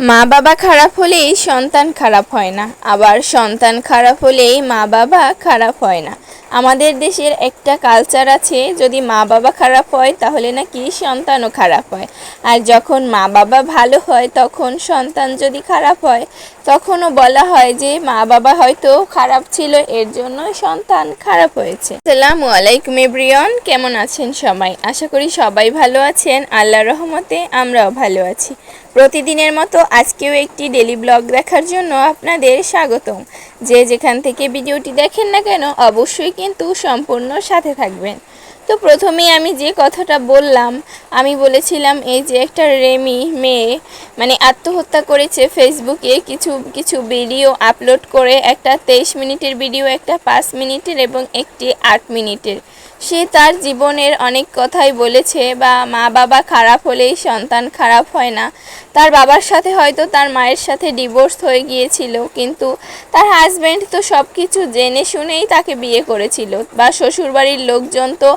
মা বাবা খারাপ হলেই সন্তান খারাপ হয় না। আবার সন্তান খারাপ হলেই মা বাবা খারাপ হয় না। আমাদের দেশের একটা কালচার আছে, যদি মা বাবা খারাপ হয়, তাহলে নাকি সন্তানও খারাপ হয়। আর যখন মা বাবা ভালো হয়, তখন সন্তান যদি খারাপ হয়, তখনও বলা হয় যে মা বাবা হয়তো খারাপ ছিল, এর জন্য সন্তান খারাপ হয়েছে। আসসালামু আলাইকুম এভরিওয়ান, কেমন আছেন সবাই? আশা করি সবাই ভালো আছেন, আল্লাহ রহমতে আমরাও ভালো আছি। প্রতিদিনের মতো আজকেও একটি ডেলি ব্লগ দেখার জন্য আপনাদের স্বাগতম। যে যেখান থেকে ভিডিওটি দেখেন না কেন, অবশ্যই কিন্তু সম্পূর্ণ সাথে থাকবেন। তো প্রথমেই আমি যে কথাটা বললাম, আমি বলেছিলাম এই যে একটা রেমি মেয়ে মানে আত্মহত্যা করেছে ফেসবুকে কিছু কিছু ভিডিও আপলোড করে, একটা তেইশ মিনিটের ভিডিও, একটা পাঁচ মিনিটের এবং একটি আট মিনিটের। সে তার জীবনের অনেক কথাই বলেছে বা মা বাবা খারাপ হলেই সন্তান খারাপ হয় না। তার বাবার সাথে হয়তো তার মায়ের সাথে ডিভোর্স হয়ে গিয়েছিল, কিন্তু তার হাজব্যান্ড তো সব কিছু জেনে শুনেই তাকে বিয়ে করেছিল বা শ্বশুরবাড়ির লোকজন তো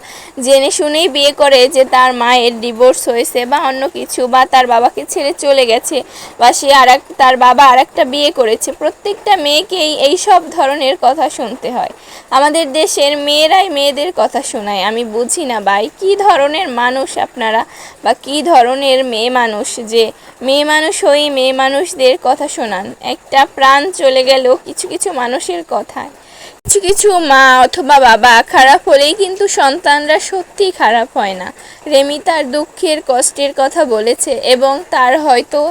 জেনে শুনেই বিয়ে করে যে তার মায়ের ডিভোর্স হয়েছে বা অন্য কিছু বা তার বাবাকে ছেড়ে চলে গেছে বা সে আর তার বাবা আর একটা বিয়ে করেছে। প্রত্যেকটা মেয়েকেই এই সব ধরনের কথা শুনতে হয়। আমাদের দেশের মেয়েরাই মেয়েদের কথা শোনায়। আমি বুঝি না ভাই, কী ধরনের মানুষ আপনারা বা কী ধরনের মেয়ে মানুষ যে মেয়ে মানুষ হয়ে মেয়ে মানুষদের কথা শোনান। একটা প্রাণ চলে গেল কিছু কিছু মানুষের কথায়। কিছু কিছু মা অথবা বাবা খারাপ হলেই কিন্তু সন্তানরা সত্যি খারাপ হয় না। রেমি তার দুঃখের, কষ্টের কথা বলেছে এবং তার হয়তো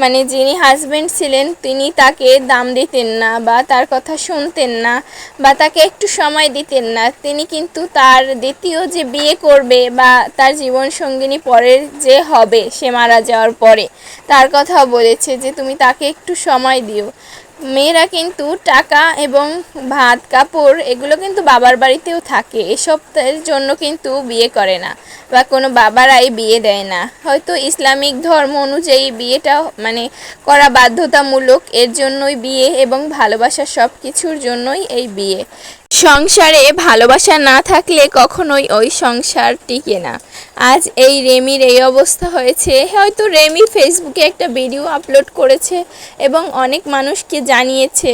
মানে যিনি হাজব্যান্ড ছিলেন, তিনি তাকে দাম দিতেন না বা তার কথা শুনতেন না বা তাকে একটু সময় দিতেন না। তিনি কিন্তু তার দ্বিতীয় যে বিয়ে করবে বা তার জীবন সঙ্গিনী পরের যে হবে, সে মারা যাওয়ার পরে, তার কথাও বলেছে যে, তুমি তাকে একটু সময় দিও। মেয়েরা কিন্তু টাকা এবং ভাত, কাপড় এগুলো কিন্তু বাবার বাড়িতেও থাকে। এসবের জন্য কিন্তু বিয়ে করে না বা কোনো বাবারাই বিয়ে দেয় না। হয়তো ইসলামিক ধর্ম অনুযায়ী বিয়েটা মানে করা বাধ্যতামূলক, এর জন্যই বিয়ে এবং ভালোবাসা সব কিছুর জন্যই এই বিয়ে। সংসারে ভালোবাসা না থাকলে কখনোই ওই সংসার টিকে না। আজ এই রেমির এই অবস্থা হয়েছে। হয়তো রেমি ফেসবুকে একটা ভিডিও আপলোড করেছে এবং অনেক মানুষকে জানিয়েছে।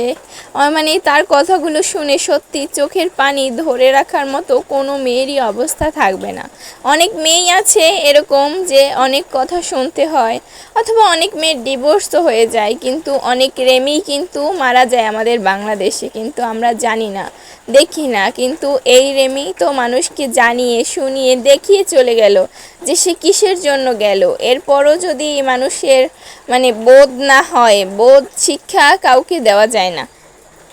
মানে তার কথাগুলো শুনে সত্যি চোখের পানি ধরে রাখার মতো কোনো মেয়েরই অবস্থা থাকবে না। অনেক মেয়েই আছে এরকম যে অনেক কথা শুনতে হয় অথবা অনেক মেয়ের ডিভোর্সও হয়ে যায়, কিন্তু অনেক রেমিই কিন্তু মারা যায় আমাদের বাংলাদেশে, কিন্তু আমরা জানি না, দেখি না। কিন্তু এই রেমি তো মানুষকে জানিয়ে, শুনিয়ে, দেখিয়ে চলে গেল, যে সে কিসের জন্য গেল? এরপরও যদি মানুষের মানে বোধ না হয়, বোধ, শিক্ষা কাউকে দেওয়া যায় না।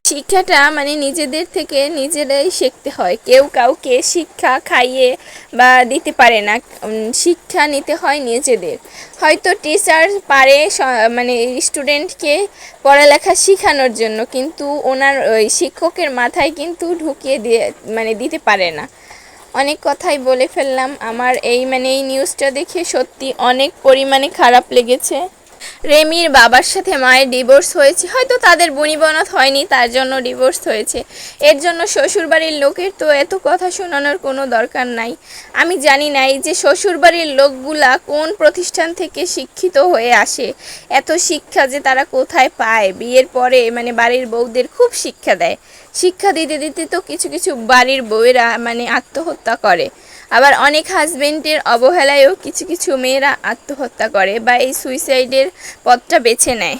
শিক্ষাটা মানে নিজেদের থেকে নিজেরাই শিখতে হয়। কেউ কাউকে শিক্ষা খাইয়ে বা দিতে পারে না। শিক্ষা নিতে হয় নিজেদের। হয়তো টিচার পারে মানে স্টুডেন্টকে পড়ালেখা শেখানোর জন্য, কিন্তু ওনার ওই শিক্ষকের মাথায় কিন্তু ঢুকিয়ে দিয়ে মানে দিতে পারে না। অনেক কথাই বলে ফেললাম। আমার এই মানে এই নিউজটা দেখে সত্যি অনেক পরিমাণে খারাপ লেগেছে। রেমির বাবার সাথে মায়ের ডিভোর্স হয়েছে। হয়তো তাদের বনিবনত হয়নি, তার জন্য ডিভোর্স হয়েছে। এর জন্য শ্বশুরবাড়ির লোকের তো এত কথা শোনানোর কোনো দরকার নাই। আমি জানি না এই যে শ্বশুরবাড়ির লোকগুলা কোন প্রতিষ্ঠান থেকে শিক্ষিত হয়ে আসে। এত শিক্ষা যে তারা কোথায় পায়। বিয়ের পরে মানে বাড়ির বউদের খুব শিক্ষা দেয়। শিক্ষা দিতে দিতে তো কিছু কিছু বাড়ির বউয়েরা মানে আত্মহত্যা করে। আবার অনেক হাজবেন্ডের অবহেলায়ও কিছু কিছু মেয়েরা আত্মহত্যা করে বা এই সুইসাইডের পথটা বেছে নেয়।